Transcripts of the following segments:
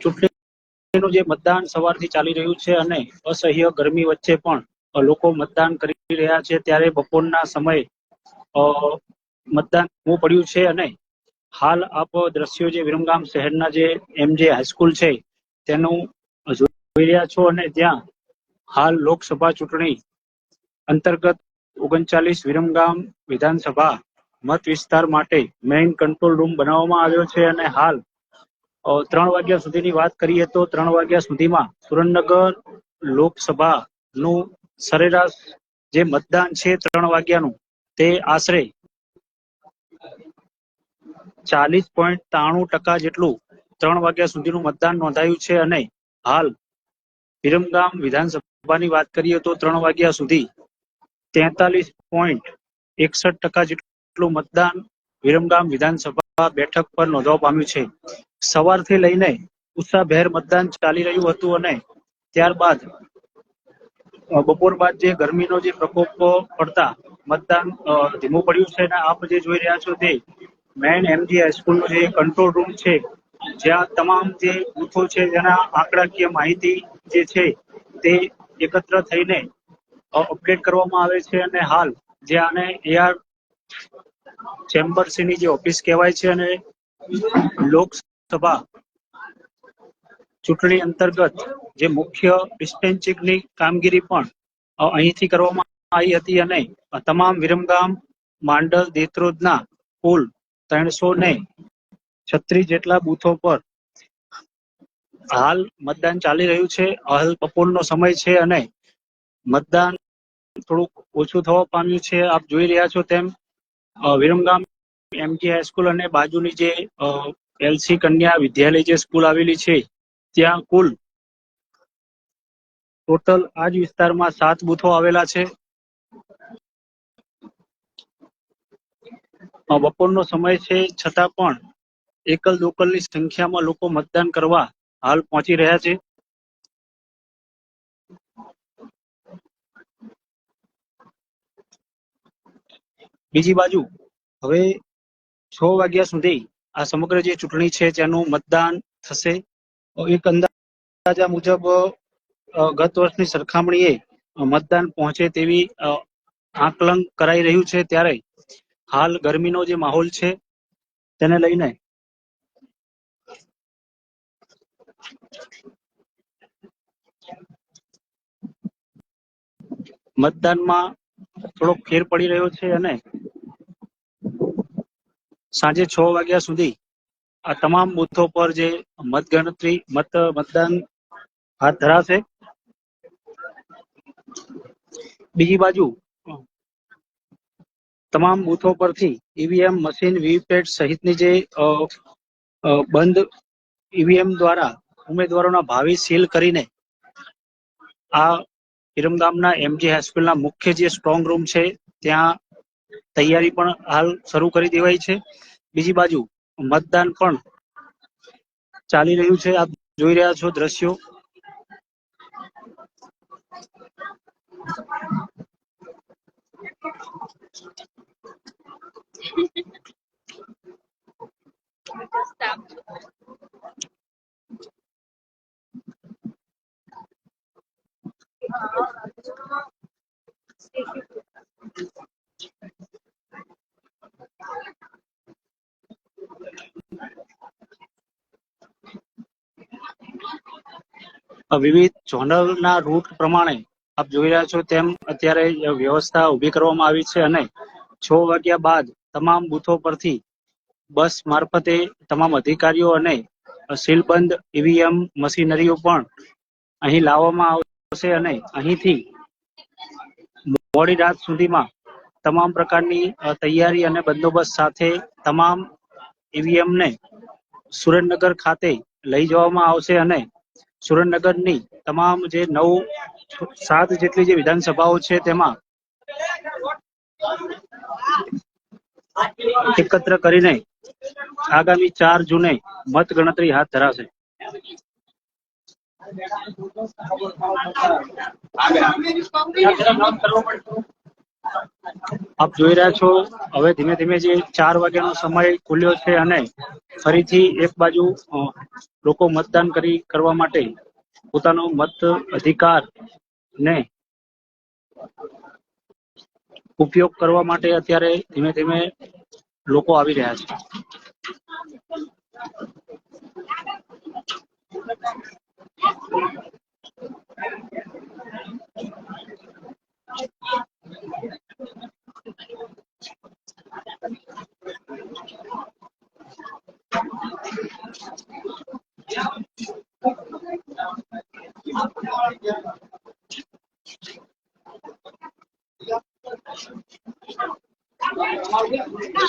ચૂંટણીનું જે મતદાન સવારથી ચાલી રહ્યું છે અને અસહ્ય ગરમી વચ્ચે પણ લોકો મતદાન કરી રહ્યા છે ત્યારે બપોરના સમયે મતદાન હું પડ્યું છે અને હાલ આપ દ્રશ્યો જે વિરમગામ શહેરના જે એમ જે હાઈસ્કૂલ છે, તેનું જોઈ રહ્યા છો અને ત્યાં હાલ લોકસભા ચૂંટણી અંતર્ગત ઓગણચાલીસ વિરમગામ વિધાનસભા મત વિસ્તાર માટે મેઇન કંટ્રોલ રૂમ બનાવવામાં આવ્યો છે અને હાલ ત્રણ વાગ્યા સુધીની વાત કરીએ તો ત્રણ વાગ્યા સુધીમાં સુરેન્દ્રનગર લોકસભાનું સરેરાશ જે મતદાન છે ત્રણ વાગ્યાનું, તે આશરે ચાલીસ પોઈન્ટ ત્રાણું ટકા જેટલું ત્રણ વાગ્યા સુધીનું મતદાન નોંધાયું છે અને હાલ વિરમગામ વિધાનસભાની વાત કરીએ તો ત્રણ વાગ્યા સુધી તેતાલીસ પોઈન્ટ એકસઠ ટકા જેટલું મતદાન વિરમગામ વિધાનસભા બેઠક પર નોંધવા પામ્યું છે. સવારથી લઈને ઉત્સાહભેર મતદાન ચાલી રહ્યું હતું અને ત્યારબાદ બપોર બાદ જે ગરમીનો જે પ્રકોપ પડતા મતદાન ધીમું પડ્યું છે અને આપ જે જોઈ રહ્યા છો તે મેન એમજી હાઈસ્કૂલનો જે કંટ્રોલ રૂમ છે, જ્યાં તમામ જે બૂથો છે જેના આંકડાકીય માહિતી જે છે તે એકત્ર થઈને અપડેટ કરવામાં આવે છે અને હાલ જે આને એઆર ચેમ્બર્સની જે ઓફિસ કહેવાય છે અને લોકસભા ચૂંટણી અંતર્ગત જે મુખ્ય ડિસ્પેન્સિંગની કામગીરી પણ અહીંથી કરવામાં આવી હતી અને તમામ વિરમગામ, માંડલ, દેત્રોદના કુલ ત્રણસો ને છત્રીસ જેટલા બૂથો પર હાલ મતદાન ચાલી રહ્યું છે. હાલ બપોરનો સમય છે અને મતદાન થોડુંક ઓછું થવા પામ્યું છે. આપ જોઈ રહ્યા છો તેમ વિરમગામ એમજી હાઈસ્કૂલ અને બાજુની જે એલસી કન્યા વિદ્યાલય જે સ્કૂલ આવેલી છે, ત્યાં કુલ ટોટલ આ જ વિસ્તારમાં સાત બૂથો આવેલા છે. બપોરનો સમય છે, છતાં પણ એકલ દોકલની સંખ્યામાં લોકો મતદાન કરવા હાલ પહોંચી રહ્યા છે. બીજી બાજુ હવે છ વાગ્યા સુધી આ સમગ્ર જે ચૂંટણી છે તેનું મતદાન થશે એક અંદાજા મુજબ ગત વર્ષની સરખામણીએ મતદાન પહોંચે તેવી આકલન કરાઈ રહ્યું છે ત્યારે હાલ ગરમીનો જે માહોલ છે તેને લઈને મતદાનમાં થોડોક ફેર પડી રહ્યો છે અને સાંજે છ વાગ્યા સુધી આ તમામ બૂથો પર જે મતગણતરી, મત, મતદાન હાથ ધરાશે. બીજી બાજુ તમામ બૂથો પરથી ઈવીએમ મશીન, વીવીપેટ સહિતની જે બંધ ઈવીએમ દ્વારા ઉમેદવારોના ભાવિ સીલ કરીને આ વિરમગામના એમજી હાઈસ્કૂલના મુખ્ય જે સ્ટ્રોંગ રૂમ છે, ત્યાં તૈયારી પણ હાલ શરૂ કરી દેવાઈ છે. બીજી બાજુ મતદાન પણ ચાલી રહ્યું છે. આપ જોઈ રહ્યા છો દ્રશ્યો. વિવિધ ઝોનલના રૂટ પ્રમાણે આપ જોઈ રહ્યા છો તેમ અત્યારે વ્યવસ્થા ઊભી કરવામાં આવી છે અને છ વાગ્યા બાદ તમામ બૂથો પરથી બસ મારફતે તમામ અધિકારીઓ અને સીલબંધ, ઈવીએમ મશીનરીઓ પણ અહીં લાવવામાં આવશે અને અહીંથી મોડી રાત સુધીમાં તમામ પ્રકારની તૈયારી અને બંદોબસ્ત સાથે તમામ ઈવીએમને સુરેન્દ્રનગર ખાતે લઈ જવામાં આવશે અને સુરેન્દ્રનગરની તમામ જે નવ સાત જેટલી જે વિધાનસભાઓ છે તેમાં એકત્ર કરીને આગામી ચાર જૂને મત ગણતરી હાથ ધરાશે. આપ જોઈ રહ્યા છો, હવે ધીમે ધીમે જે ચાર વાગ્યાનો સમય ખુલ્યો છે અને ફરીથી એક બાજુ લોકો મતદાન કરી, કરવા માટે પોતાનો મત અધિકાર ને ઉપયોગ કરવા માટે અત્યારે ધીમે ધીમે લોકો આવી રહ્યા છે.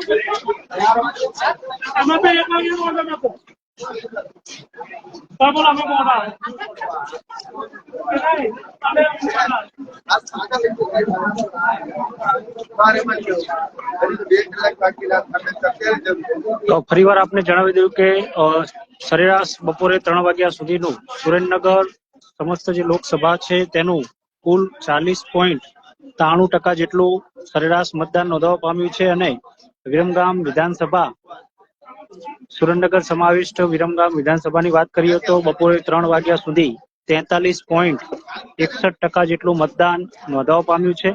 પેલા ફરી વાર તો ફરીવાર આપને જણાવી દઉં કે સરેરાશ બપોરે ત્રણ વાગ્યા સુધીનું સુરેન્દ્રનગર સમસ્ત જે લોકસભા છે, તેનું કુલ ચાલીસ પોઈન્ટ ત્રાણું ટકા જેટલું સરેરાશ મતદાન નોંધાવા પામ્યું છે અને વિરમગામ વિધાનસભા સુરેન્દ્રનગર સમાવિષ્ટ વિરમગામ વિધાનસભાની વાત કરીએ તો બપોરે ત્રણ વાગ્યા સુધી તેતાલીસ પોઈન્ટ એકસઠ ટકા જેટલું મતદાન નોંધાવા પામ્યું છે.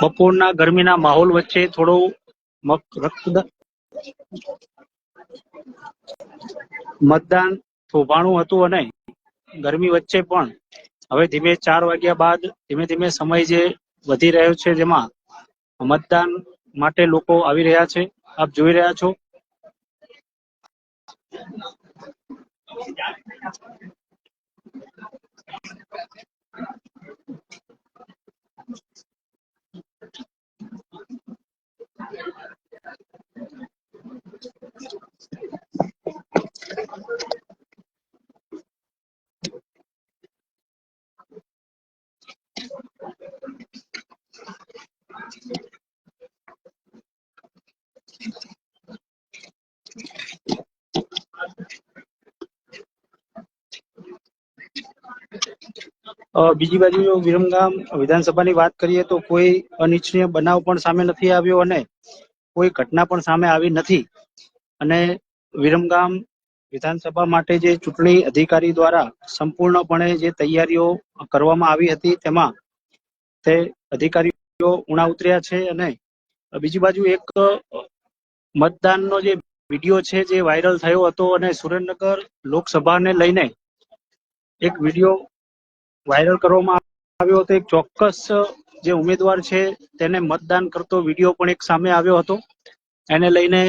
બપોરના ગરમીના માહોલ વચ્ચે થોડું મતદાન થોભાણું હતું અને ગરમી વચ્ચે પણ હવે ધીમે ચાર વાગ્યા બાદ ધીમે ધીમે સમય જે વધી રહ્યો છે જેમાં મતદાન માટે લોકો આવી રહ્યા છે. આપ જોઈ રહ્યા છો. અ, બીજી બાજુ વિરમગામ વિધાનસભાની વાત કરીએ તો કોઈ અનિચ્છનીય બનાવ પણ સામે નથી આવ્યો અને કોઈ ઘટના પણ સામે આવી નથી. અને વિરમગામ વિધાનસભા માટે જે ચૂંટણી અધિકારી દ્વારા સંપૂર્ણપણે જે તૈયારીઓ કરવામાં આવી હતી, તેમાં તે અધિકારીઓ ઉણા ઉતર્યા છે અને બીજી બાજુ એક મતદાનનો જે વીડિયો છે જે વાયરલ થયો હતો અને સુરેન્દ્રનગર લોકસભાને લઈને એક વીડિયો વાયરલ કરવામાં આવ્યો હતો. એક ચોક્કસ, જે ઉમેદવાર છે, તેને મતદાન કરતો વીડિયો પણ એક સામે આવ્યો હતો. એને લઈને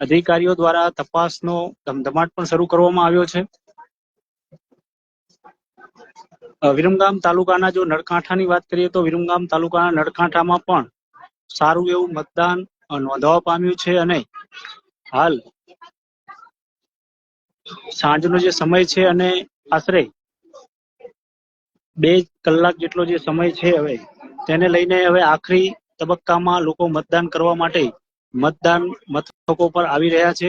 અધિકારીઓ દ્વારા તપાસનો ધમધમાટ પણ શરૂ કરવામાં આવ્યો છે. વિરમગામ તાલુકાના જો નળકાંઠાની વાત કરીએ તો વિરમગામ તાલુકાના નળકાંઠામાં પણ સારું એવું મતદાન નોંધવા પામ્યું છે અને હાલ સાંજનો જે સમય છે અને આશરે બે કલાક જેટલો જે સમય છે હવે, તેને લઈને હવે આખરી તબક્કામાં લોકો મતદાન કરવા માટે મતદાન મથકો પર આવી રહ્યા છે.